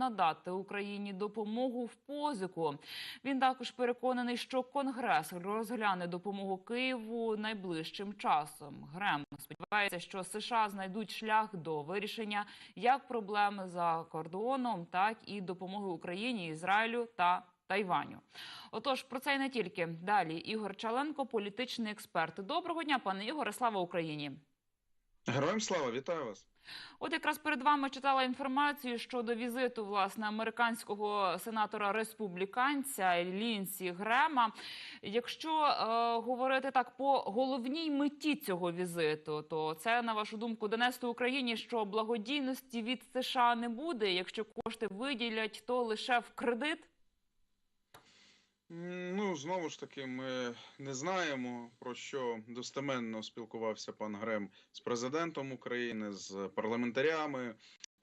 надати Україні допомогу в позику. Він також переконаний, що Конгрес розгляне допомогу Києву найближчим часом. Грем сподівається, що США знайдуть шлях до вирішення як проблеми за кордоном, так і допомоги Україні, Ізраїлю та Тайваню. Отож, про це й не тільки далі. Ігор Чаленко, політичний експерт. Доброго дня, пане Ігоре. Слава Україні. Героям слава, вітаю вас. От якраз перед вами читала інформацію щодо візиту власне американського сенатора республіканця Лінсі Грема. Якщо е, говорити так по головній меті цього візиту, то це на вашу думку донести Україні, що благодійності від США не буде. Якщо кошти виділять, то лише в кредит. Ну, знову ж таки, ми не знаємо, про що достеменно спілкувався пан Грем з президентом України, з парламентарями,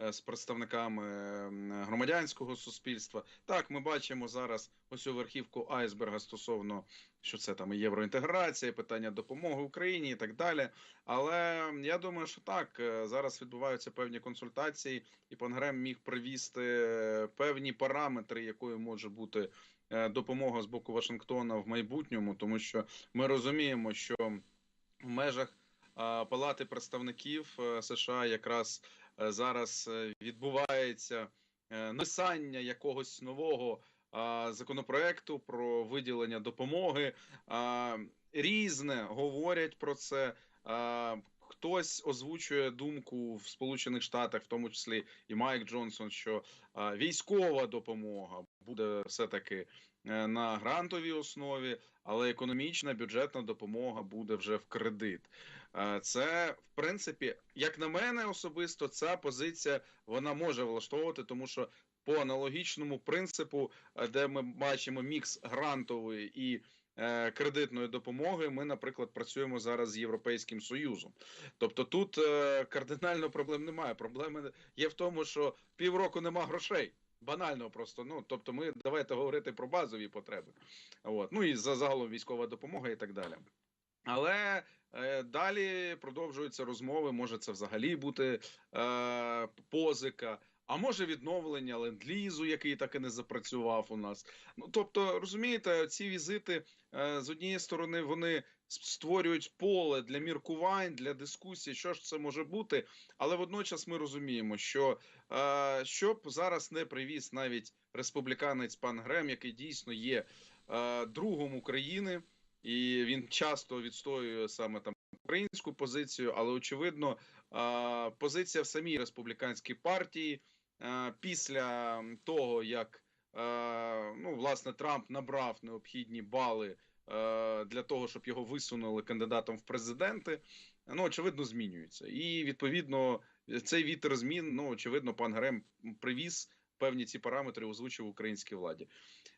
е, з представниками громадянського суспільства. Так, ми бачимо зараз ось у верхівку айсберга стосовно, що це там євроінтеграція, питання допомоги Україні і так далі. Але я думаю, що так, е, зараз відбуваються певні консультації, і пан Грем міг привізти е, певні параметри, якою може бути допомога з боку Вашингтона в майбутньому, тому що ми розуміємо, що в межах е, Палати представників е, США якраз е, зараз е, відбувається е, написання якогось нового е, законопроекту про виділення допомоги. Е, Різне говорять про це. Е, Хтось озвучує думку в Сполучених Штатах, в тому числі і Майк Джонсон, що е, військова допомога буде все таки е, на грантовій основі, але економічна бюджетна допомога буде вже в кредит. Е, Це в принципі, як на мене особисто, ця позиція вона може влаштовувати, тому що по аналогічному принципу, е, де ми бачимо мікс грантової і кредитної допомоги, ми, наприклад, працюємо зараз з Європейським Союзом. Тобто тут кардинально проблем немає. Проблеми є в тому, що півроку нема грошей. Банально просто. Ну тобто, ми давайте говорити про базові потреби. От. Ну і за загалом військова допомога і так далі. Але е, далі продовжуються розмови. Може, це взагалі бути е, позика, а може відновлення ленд-лізу, який так і не запрацював у нас. Ну тобто, розумієте, ці візити е, з однієї сторони вони створюють поле для міркувань, для дискусій, що ж це може бути. Але водночас ми розуміємо, що е, щоб зараз не привіз навіть республіканець пан Грем, який дійсно є е, другом України, і він часто відстоює саме там українську позицію, але очевидно, е, позиція в самій республіканській партії е, після того, як е, ну, власне Трамп набрав необхідні бали для того, щоб його висунули кандидатом в президенти, ну очевидно, змінюється. І відповідно цей вітер змін, ну очевидно, пан Грем привіз певні ці параметри, озвучив українській владі.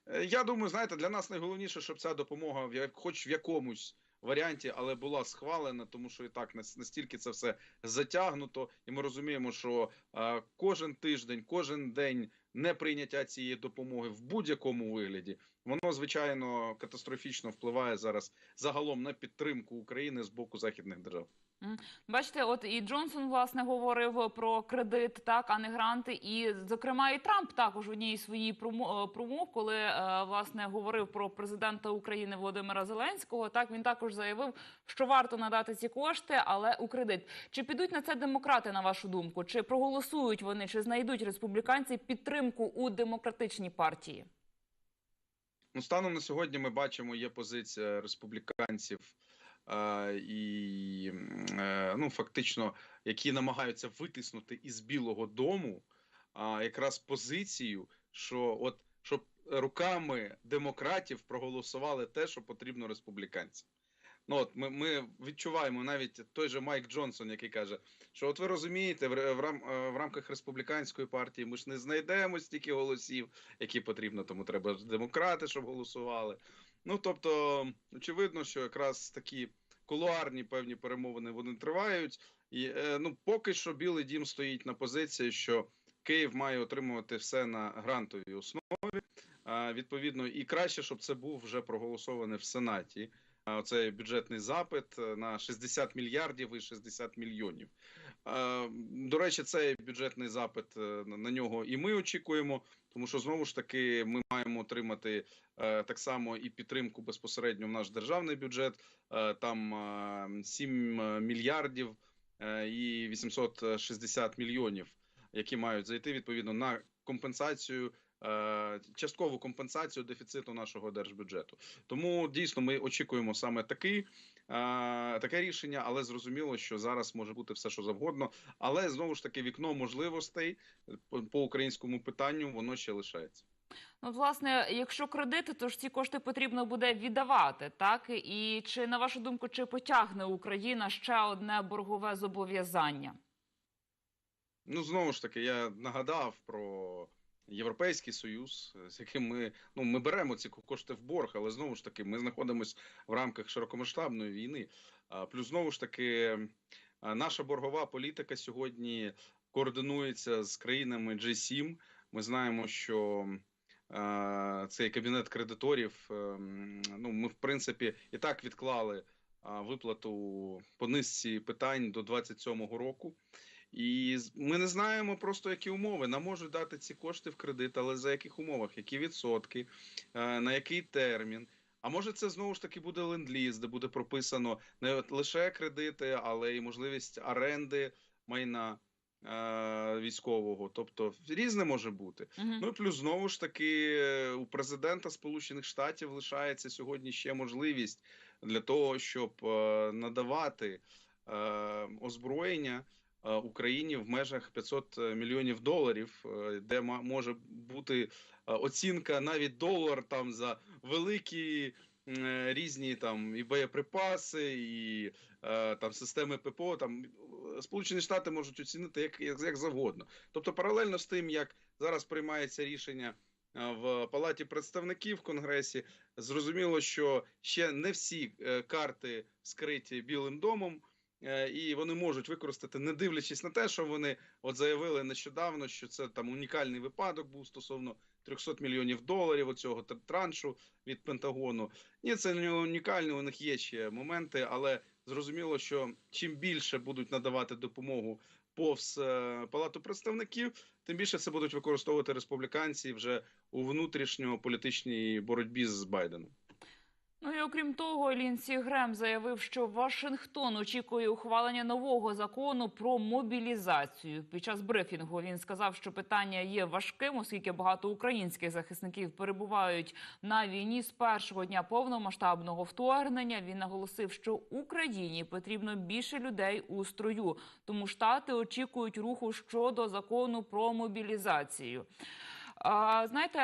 Е, Я думаю, знаєте, для нас найголовніше, щоб ця допомога, в як- хоч в якомусь варіанті, але була схвалена, тому що і так нас- настільки це все затягнуто, і ми розуміємо, що е, кожен тиждень, кожен день неприйняття цієї допомоги в будь-якому вигляді, воно звичайно катастрофічно впливає зараз загалом на підтримку України з боку західних держав. Бачите, от і Джонсон власне говорив про кредит, так а не гранти. І зокрема, і Трамп також в одній своїй е, промов, коли е, власне говорив про президента України Володимира Зеленського. Так він також заявив, що варто надати ці кошти, але у кредит. Чи підуть на це демократи, на вашу думку? Чи проголосують вони, чи знайдуть республіканці підтримку у демократичній партії? Ну, станом на сьогодні ми бачимо, є позиція республіканців е, і е, ну, фактично, які намагаються витиснути із Білого Дому а, якраз позицію, що от щоб руками демократів проголосували те, що потрібно республіканцям. Ну от ми, ми відчуваємо навіть той же Майк Джонсон, який каже, що от ви розумієте, в, в, рам, е, в рамках республіканської партії ми ж не знайдемо стільки голосів, які потрібно, тому треба демократи, щоб голосували. Ну тобто, очевидно, що якраз такі кулуарні певні перемовини вони тривають. І е, ну, поки що Білий Дім стоїть на позиції, що Київ має отримувати все на грантовій основі. Відповідно, і краще, щоб це був вже проголосований в Сенаті. Оцей бюджетний запит е, на 60 мільярдів і 60 мільйонів. До речі, цей бюджетний запит е, на нього і ми очікуємо, тому що знову ж таки ми маємо отримати е, так само і підтримку безпосередньо в наш державний бюджет. Там е, 7 мільярдів і 860 мільйонів, які мають зайти відповідно на компенсацію. Е, Часткову компенсацію дефіциту нашого держбюджету, тому дійсно ми очікуємо саме такий е, таке рішення, але зрозуміло, що зараз може бути все, що завгодно. Але знову ж таки, вікно можливостей по, по українському питанню воно ще лишається. Ну, власне, якщо кредити, то ж ці кошти потрібно буде віддавати, так? І чи на вашу думку, чи потягне Україна ще одне боргове зобов'язання? Ну знову ж таки, я нагадав про Європейський Союз, з яким ми ну ми беремо ці кошти в борг, але знову ж таки, ми знаходимося в рамках широкомасштабної війни. Плюс знову ж таки, наша боргова політика сьогодні координується з країнами G7. Ми знаємо, що е, цей кабінет кредиторів. е, Ну, ми в принципі і так відклали виплату по низці питань до 27-го року. І ми не знаємо просто які умови. Нам можуть дати ці кошти в кредит, але за яких умовах, які відсотки, е, на який термін. А може, це знову ж таки буде ленд-ліз, де буде прописано не лише кредити, але й можливість оренди майна е, військового. Тобто різне може бути. Мгм. Ну і плюс знову ж таки у президента Сполучених Штатів лишається сьогодні ще можливість для того, щоб е, надавати е, озброєння Україні в межах 500 мільйонів доларів, е, де може бути е, оцінка навіть долар там за великі. е, Різні там і боєприпаси, і е, там системи ППО. Там е, Сполучені Штати можуть оцінити як, як, як завгодно. Тобто, паралельно з тим, як зараз приймається рішення е, в Палаті представників в Конгресі, зрозуміло, що ще не всі е, карти скриті Білим домом. Е, І вони можуть використати, не дивлячись на те, що вони от заявили нещодавно, що це там унікальний випадок був стосовно 300 мільйонів доларів оцього тр- траншу від Пентагону. Ні, це не унікально. У них є ще моменти, але зрозуміло, що чим більше будуть надавати допомогу повз е, палату представників, тим більше це будуть використовувати республіканці вже у внутрішньополітичній боротьбі з Байденом. Ну і окрім того, Лінсі Грем заявив, що Вашингтон очікує ухвалення нового закону про мобілізацію. Під час брифінгу він сказав, що питання є важким, оскільки багато українських захисників перебувають на війні з першого дня повномасштабного вторгнення. Він наголосив, що Україні потрібно більше людей у строю, тому штати очікують руху щодо закону про мобілізацію. А, знаєте.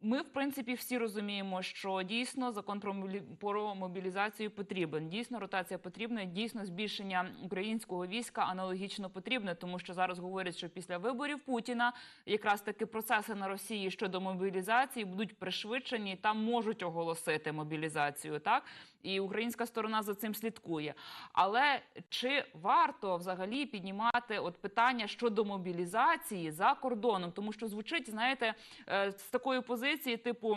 Ми, в принципі, всі розуміємо, що дійсно закон про мобілі- про мобілізацію потрібен. Дійсно, ротація потрібна. Дійсно, збільшення українського війська аналогічно потрібне, тому що зараз говорять, що після виборів Путіна якраз таки процеси на Росії щодо мобілізації будуть пришвидшені. Там можуть оголосити мобілізацію, так і українська сторона за цим слідкує. Але чи варто взагалі піднімати от питання щодо мобілізації за кордоном? Тому що звучить, знаєте, е, з такої позиції, типу.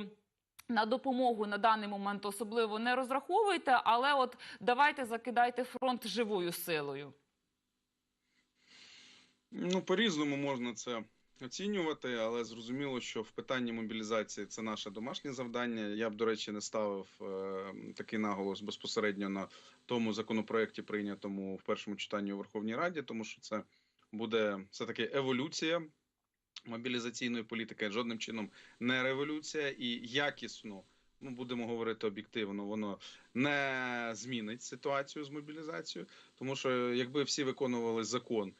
На допомогу на даний момент особливо не розраховуйте, але от давайте закидайте фронт живою силою. Ну, по-різному можна це оцінювати, але зрозуміло, що в питанні мобілізації це наше домашнє завдання. Я б, до речі, не ставив е, такий наголос безпосередньо на тому законопроекті, прийнятому в першому читанні у Верховній Раді, тому що це буде все таки еволюція мобілізаційної політики, жодним чином не революція і якісно. Ну, будемо говорити об'єктивно, воно не змінить ситуацію з мобілізацією, тому що якби всі виконували закон,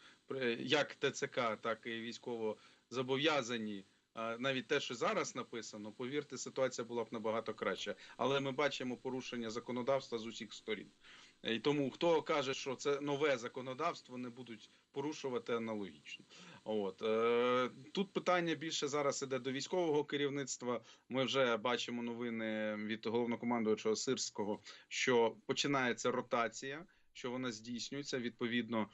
як ТЦК, так і військово зобов'язані. Навіть те, що зараз написано, повірте, ситуація була б набагато краща. Але ми бачимо порушення законодавства з усіх сторін. І тому хто каже, що це нове законодавство, не будуть порушувати аналогічно. От е, тут питання більше зараз іде до військового керівництва. Ми вже бачимо новини від головнокомандуючого Сирського, що починається ротація, що вона здійснюється. Відповідно,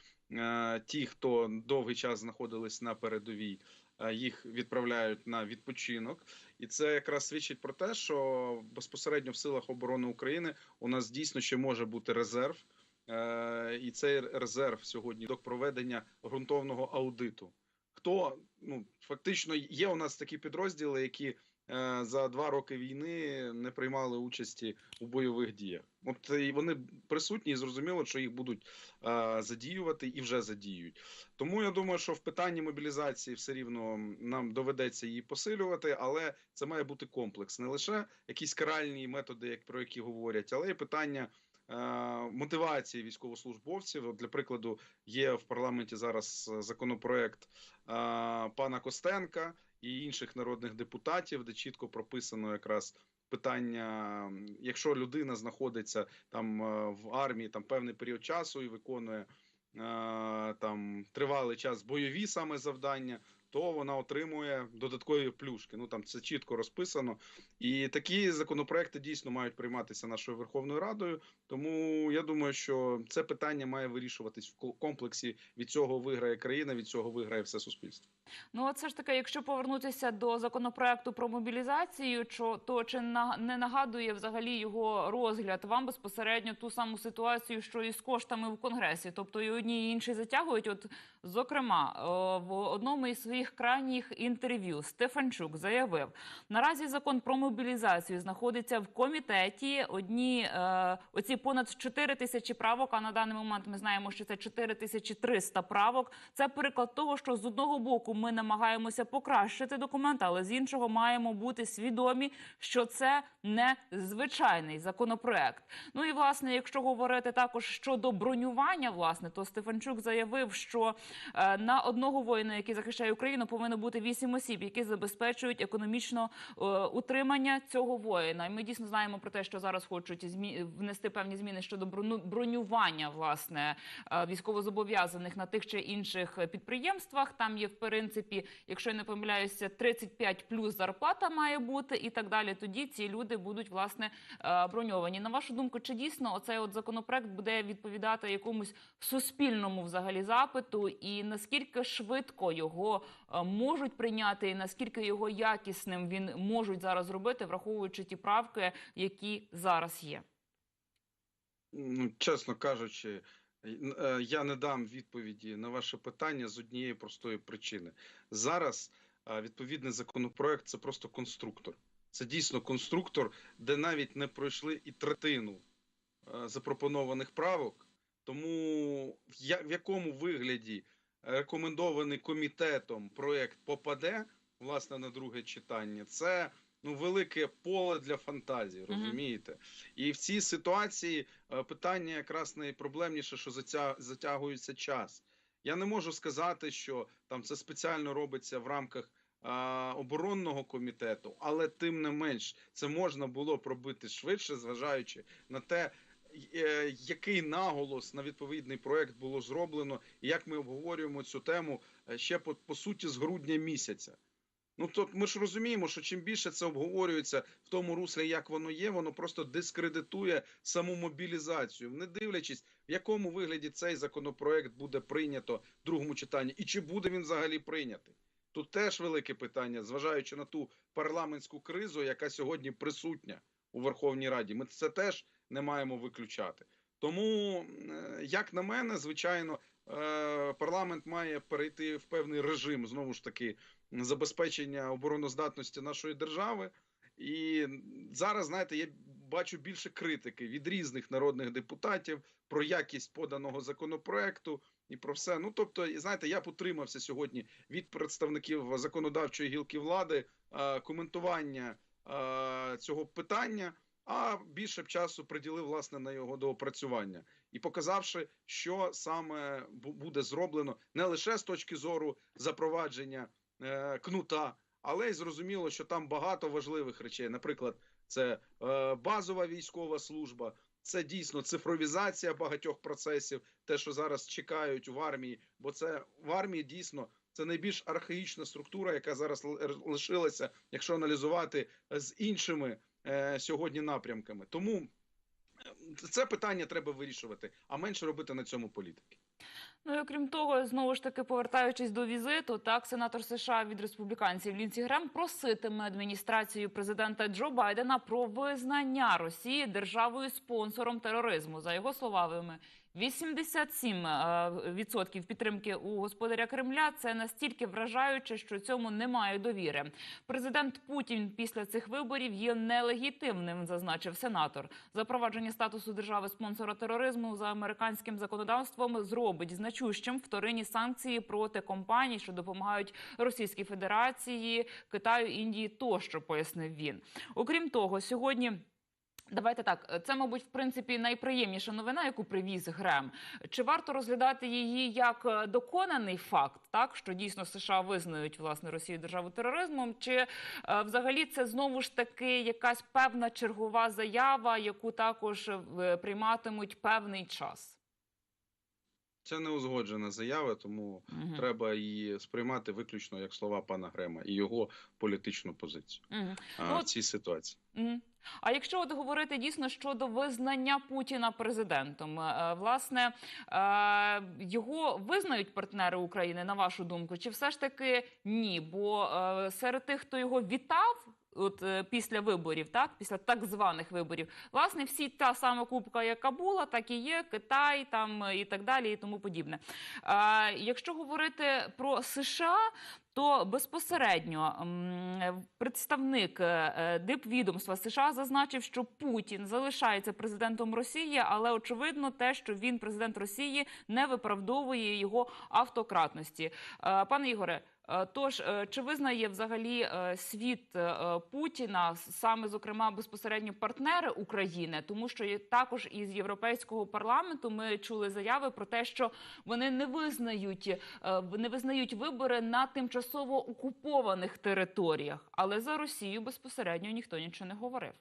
ті, хто довгий час знаходились на передовій, е, їх відправляють на відпочинок, і це якраз свідчить про те, що безпосередньо в силах оборони України у нас дійсно ще може бути резерв. е, і цей резерв сьогодні до проведення ґрунтовного аудиту. Хто ну фактично є у нас такі підрозділи, які е, за два роки війни не приймали участі у бойових діях. От і вони присутні, і зрозуміло, що їх будуть е, задіювати і вже задіюють. Тому я думаю, що в питанні мобілізації все рівно нам доведеться її посилювати, але це має бути комплекс, не лише якісь каральні методи, як про які говорять, але й питання. е, Мотивації військовослужбовців для прикладу є в парламенті зараз е, законопроект е, пана Костенка і інших народних депутатів, де чітко прописано якраз питання, якщо людина знаходиться там е, в армії там певний період часу і виконує е, там тривалий час бойові саме завдання, то вона отримує додаткові плюшки. Ну там це чітко розписано. І такі законопроекти дійсно мають прийматися нашою Верховною Радою. Тому я думаю, що це питання має вирішуватись в ко- комплексі. Від цього виграє країна, від цього виграє все суспільство. Ну, от все ж таки, якщо повернутися до законопроекту про мобілізацію, то чи не нагадує взагалі його розгляд вам безпосередньо ту саму ситуацію, що і з коштами в конгресі? Тобто і одні і інші затягують. От зокрема, е, в одному із своїх крайніх інтерв'ю Стефанчук заявив: наразі закон про мобілізацію знаходиться в комітеті. Одні е, оці понад 4 тисячі правок. А на даний момент ми знаємо, що це 4300 правок. Це приклад того, що з одного боку ми намагаємося покращити документ, але з іншого маємо бути свідомі, що це не звичайний законопроект. Ну і власне, якщо говорити також щодо бронювання, власне, то Стефанчук заявив, що е, на одного воїна, який захищає Україну, повинно бути вісім осіб, які забезпечують економічно е, утримання цього воїна. І ми дійсно знаємо про те, що зараз хочуть змі... внести певні зміни щодо бронювання власне е, військовозобов'язаних на тих чи інших підприємствах. Там є в принципі, якщо я не помиляюся, 35 плюс зарплата має бути і так далі. Тоді ці люди будуть власне е, броньовані. На вашу думку, чи дійсно оцей от законопроект буде відповідати якомусь суспільному взагалі запиту, і наскільки швидко його е, можуть прийняти, і наскільки його якісним він можуть зараз зробити, враховуючи ті правки, які зараз є? Ну, чесно кажучи, я не дам відповіді на ваше питання з однієї простої причини. Зараз е, відповідний законопроект це просто конструктор. Це дійсно конструктор, де навіть не пройшли і третину е, запропонованих правок. Тому в якому вигляді рекомендований комітетом проект попаде власне на друге читання, це ну велике поле для фантазії, розумієте? І в цій ситуації е, питання якраз найпроблемніше, що затя- затягується час. Я не можу сказати, що там це спеціально робиться в рамках а, оборонного комітету, але тим не менш це можна було б робити швидше, зважаючи на те, е, який наголос на відповідний проект було зроблено, і як ми обговорюємо цю тему е, ще по, по суті з грудня місяця. Ну то ми ж розуміємо, що чим більше це обговорюється в тому руслі, як воно є, воно просто дискредитує саму мобілізацію, не дивлячись, в якому вигляді цей законопроект буде прийнято в другому читанні, і чи буде він взагалі прийнятий. Тут теж велике питання, зважаючи на ту парламентську кризу, яка сьогодні присутня у Верховній Раді. Ми це теж не маємо виключати. Тому, е, як на мене, звичайно, е, парламент має перейти в певний режим знову ж таки забезпечення обороноздатності нашої держави. І зараз, знаєте, я бачу більше критики від різних народних депутатів про якість поданого законопроекту і про все. Ну тобто, знаєте, я потримався сьогодні від представників законодавчої гілки влади е, коментування е, цього питання, а більше б часу приділив власне на його доопрацювання і показавши, що саме буде зроблено не лише з точки зору запровадження кнута, але й зрозуміло, що там багато важливих речей. Наприклад, це е, базова військова служба, це дійсно цифровізація багатьох процесів, те, що зараз чекають в армії, бо це в армії дійсно. Це найбільш архаїчна структура, яка зараз лишилася, якщо аналізувати з іншими е, сьогодні напрямками. Тому е, це питання треба вирішувати, а менше робити на цьому політики. Ну і окрім того, знову ж таки повертаючись до візиту, так сенатор США від республіканців Лінсі Грем проситиме адміністрацію президента Джо Байдена про визнання Росії державою спонсором тероризму. За його словами, 87% відсотків підтримки у господаря Кремля це настільки вражаюче, що цьому немає довіри. Президент Путін після цих виборів є нелегітимним, зазначив сенатор. Запровадження статусу держави спонсора тероризму за американським законодавством зробить значущим вторинні санкції проти компаній, що допомагають Російській Федерації, Китаю, Індії тощо, пояснив він. Окрім того, сьогодні. Давайте так. Це, мабуть, в принципі найприємніша новина, яку привіз Грем. Чи варто розглядати її як е, доконаний факт, так що дійсно США визнають власне Росію державу тероризмом? Чи е, взагалі це знову ж таки якась певна чергова заява, яку також е, прийматимуть певний час? Це не узгоджена заява, тому Мгм. треба її сприймати виключно як слова пана Грема і його політичну позицію Мгм. а, Ну, в цій ситуації. Мгм. А якщо от говорити дійсно щодо визнання Путіна президентом, е, власне е, його визнають партнери України, на вашу думку, чи все ж таки ні? Бо е, серед тих, хто його вітав. От е, після виборів, так після так званих виборів, власне, всі та сама кубка, яка була, так і є Китай, там е, і так далі, і тому подібне. А, якщо говорити про США, то безпосередньо представник е, дипвідомства США зазначив, що Путін залишається президентом Росії, але очевидно, те, що він президент Росії, не виправдовує його автократності. Пане Ігоре. Е, Тож, е, чи визнає взагалі е, світ Путіна саме зокрема безпосередньо партнери України, тому що також із європейського парламенту ми чули заяви про те, що вони не визнають не визнають вибори на тимчасово окупованих територіях, але за Росію безпосередньо ніхто нічого не говорив.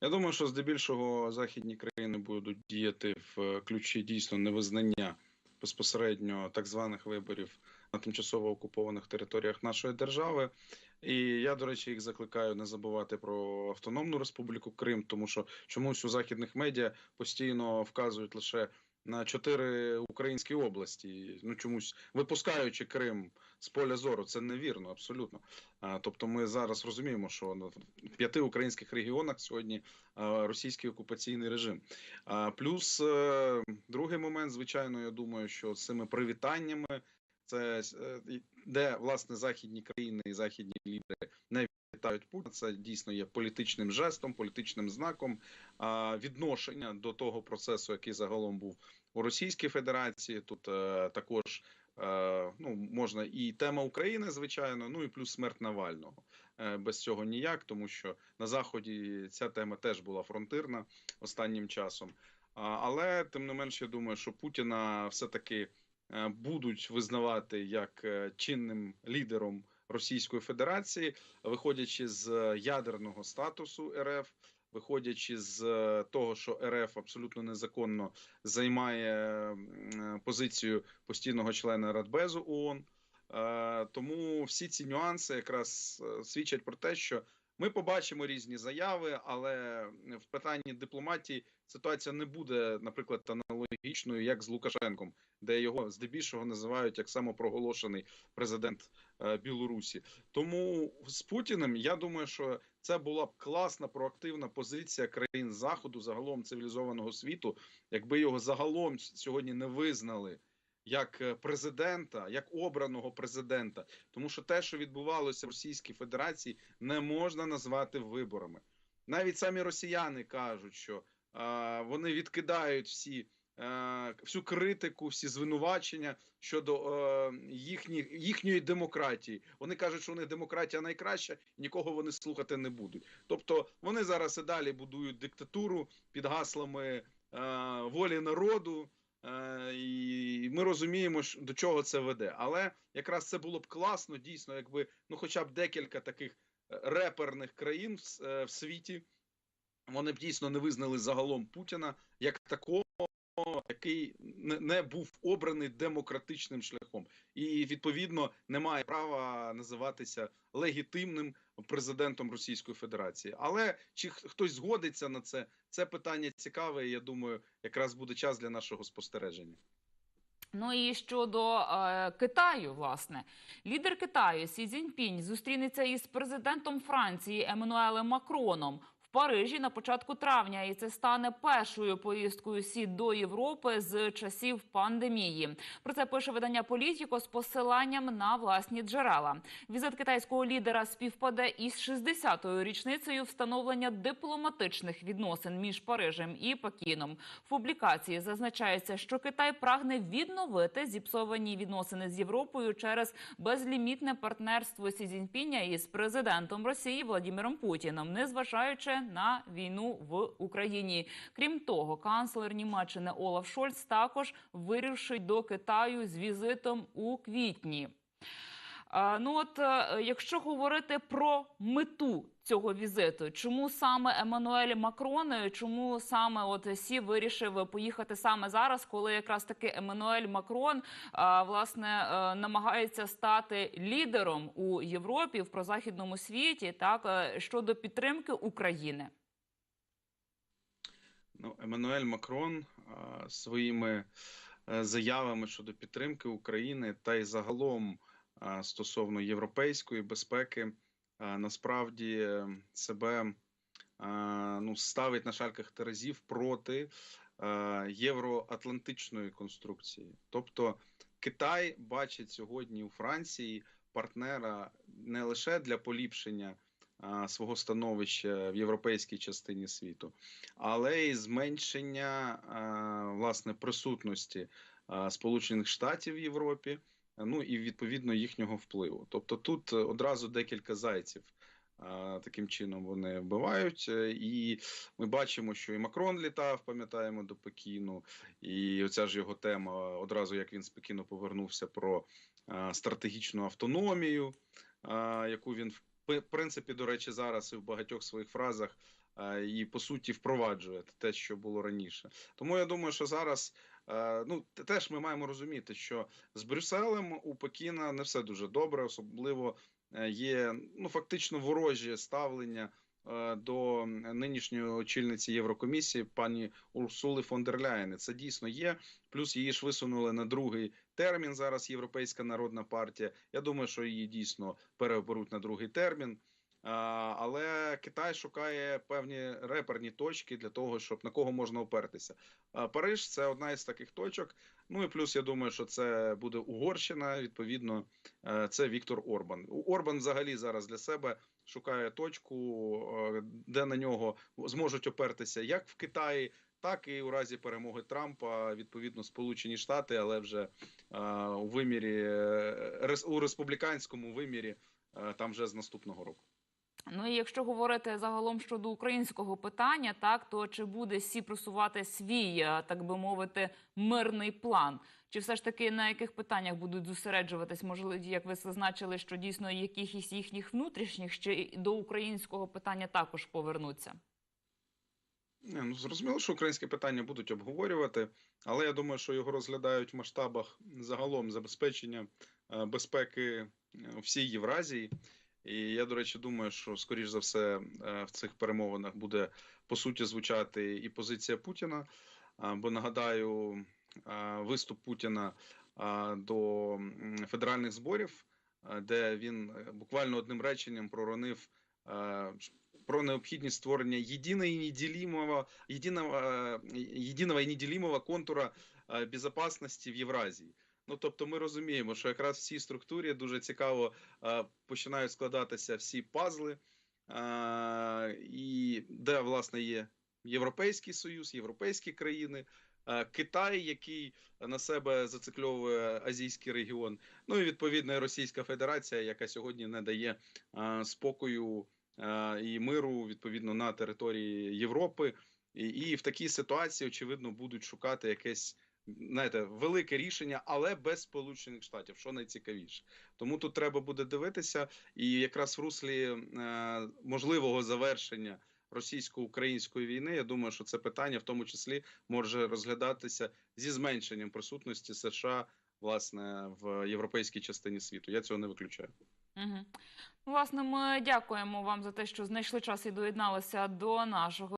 Я думаю, що здебільшого західні країни будуть діяти в ключі дійсно невизнання безпосередньо так званих виборів на тимчасово окупованих територіях нашої держави. І я, до речі, їх закликаю не забувати про Автономну Республіку Крим, тому що чомусь у західних медіа постійно вказують лише на чотири українські області. Ну чомусь випускаючи Крим з поля зору, це невірно, абсолютно. А, Тобто, ми зараз розуміємо, що в п'яти українських регіонах сьогодні російський окупаційний режим. А, Плюс е, другий момент, звичайно, я думаю, що з цими привітаннями це е, де власне західні країни і західні лідери не вітають Путіна. Це дійсно є політичним жестом, політичним знаком відношення до того процесу, який загалом був у Російській Федерації. Тут е, також е, ну можна і тема України, звичайно, ну і плюс смерть Навального. Без цього ніяк, тому що на заході ця тема теж була фронтирна останнім часом. Але тим не менш, я думаю, що Путіна все-таки е, будуть визнавати як е, чинним лідером Російської Федерації, виходячи з е, ядерного статусу РФ, виходячи з е, того, що РФ абсолютно незаконно займає е, позицію постійного члена Радбезу ООН. Е, Тому всі ці нюанси якраз е, свідчать про те, що ми побачимо різні заяви, але в питанні дипломатії ситуація не буде, наприклад, аналогічною, як з Лукашенком, де його здебільшого називають як самопроголошений президент е, Білорусі. Тому з Путіним я думаю, що це була б класна проактивна позиція країн заходу, загалом цивілізованого світу, якби його загалом сьогодні не визнали як е, президента, як обраного президента, тому що те, що відбувалося в Російській Федерації, не можна назвати виборами. Навіть самі росіяни кажуть, що е, вони відкидають всі. Е, Всю критику, всі звинувачення щодо е, їхні, їхньої демократії. Вони кажуть, що у них демократія найкраща, і нікого вони слухати не будуть. Тобто вони зараз і далі будують диктатуру під гаслами е, волі народу, і ми розуміємо, до чого це веде. Але якраз це було б класно, дійсно, якби ну, хоча б декілька таких реперних країн в світі, вони б дійсно не визнали загалом Путіна як такого, який не, був обраний демократичним шляхом, і відповідно не має права називатися легітимним президентом Російської Федерації. Але чи хтось згодиться на це? Це питання цікаве. і Я думаю, якраз буде час для нашого спостереження. Ну і щодо е, Китаю, власне, лідер Китаю Сі Цзіньпінь зустрінеться із президентом Франції Еммануелем Макроном Парижі на початку травня, і це стане першою поїздкою Сі до Європи з часів пандемії. Про це пише видання Політіко з посиланням на власні джерела. Візит китайського лідера співпаде із 60-ю річницею встановлення дипломатичних відносин між Парижем і Пекіном. В публікації зазначається, що Китай прагне відновити зіпсовані відносини з Європою через безлімітне партнерство Сі Цзіньпіня із президентом Росії Владимиром Путіном, незважаючи на війну в Україні. Крім того, канцлер Німеччини Олаф Шольц також вирішить до Китаю з візитом у квітні. Е, Ну от е, якщо говорити про мету цього візиту, чому саме Еммануель Макрон, е, чому саме от Сі вирішив поїхати саме зараз, коли якраз таки Еммануель Макрон е, власне е, намагається стати лідером у Європі в прозахідному світі, так е, щодо підтримки України? Ну, Еммануель Макрон своїми е, заявами щодо підтримки України та й загалом стосовно європейської безпеки насправді е, себе ну, ставить на шальках терезів проти євроатлантичної конструкції. Тобто Китай бачить сьогодні у Франції партнера не лише для поліпшення свого становища в європейській частині світу, але й зменшення власне присутності Сполучених Штатів в Європі, ну і відповідно їхнього впливу. Тобто тут е, одразу декілька зайців. а, Таким чином вони вбивають, Е, і ми бачимо, що і Макрон літав, пам'ятаємо до Пекіну, і оця ж його тема одразу як він з Пекіну повернувся про стратегічну автономію, яку він в принципі, до речі, зараз і в багатьох своїх фразах е, і по суті впроваджує те, що було раніше. Тому я думаю, що зараз е, ну теж ми маємо розуміти, що з Брюсселем у Пекіна не все дуже добре, особливо е, є ну фактично ворожі ставлення. е, До нинішньої очільниці Єврокомісії пані Урсули фон дер Ляєн. Це дійсно є. Плюс її ж висунули на другий термін. Зараз Європейська народна партія. Я думаю, що її дійсно переоберуть на другий термін. Але Китай шукає певні реперні точки для того, щоб на кого можна опертися. Париж це одна із таких точок. Ну і плюс я думаю, що це буде Угорщина. Відповідно, е, це Віктор Орбан. Орбан взагалі зараз для себе шукає точку, е, де на нього зможуть опертися як в Китаї, так і у разі перемоги Трампа, відповідно, Сполучені Штати, але вже е, у вимірі у республіканському вимірі там вже з наступного року. Ну і якщо говорити загалом щодо українського питання, так то чи буде сі просувати свій, е, так би мовити, мирний план? Чи все ж таки на яких питаннях будуть зосереджуватись? Можливо, як ви зазначили, що дійсно якихось їхніх внутрішніх ще до українського питання також повернуться? Не, ну зрозуміло, що українське питання будуть обговорювати, але я думаю, що його розглядають в масштабах загалом забезпечення е, безпеки е, всій Євразії. І я, до речі, думаю, що скоріш за все е, в цих перемовинах буде по суті звучати і позиція Путіна. Бо нагадаю, виступ Путіна до федеральних зборів, де він е, буквально одним реченням проронив про необхідність створення єдиного і неділимого, єдиного, е, єдиного і неділимого контура безпечності в Євразії. Ну тобто, ми розуміємо, що якраз в цій структурі дуже цікаво е, починають складатися всі пазли, е, і де власне є Європейський Союз, європейські країни. е, Китай, який на себе зацикльовує азійський регіон, ну і відповідно Російська Федерація, яка сьогодні не дає е, спокою е, і миру відповідно на території Європи, і, і в такій ситуації очевидно будуть шукати якесь знаєте, велике рішення, але без Сполучених Штатів, що найцікавіше. Тому тут треба буде дивитися, і якраз в руслі е, можливого завершення російсько-української війни, я думаю, що це питання в тому числі може розглядатися зі зменшенням присутності США власне в європейській частині світу. Я цього не виключаю. Угу. Власне, ми дякуємо вам за те, що знайшли час і доєдналися до нашого.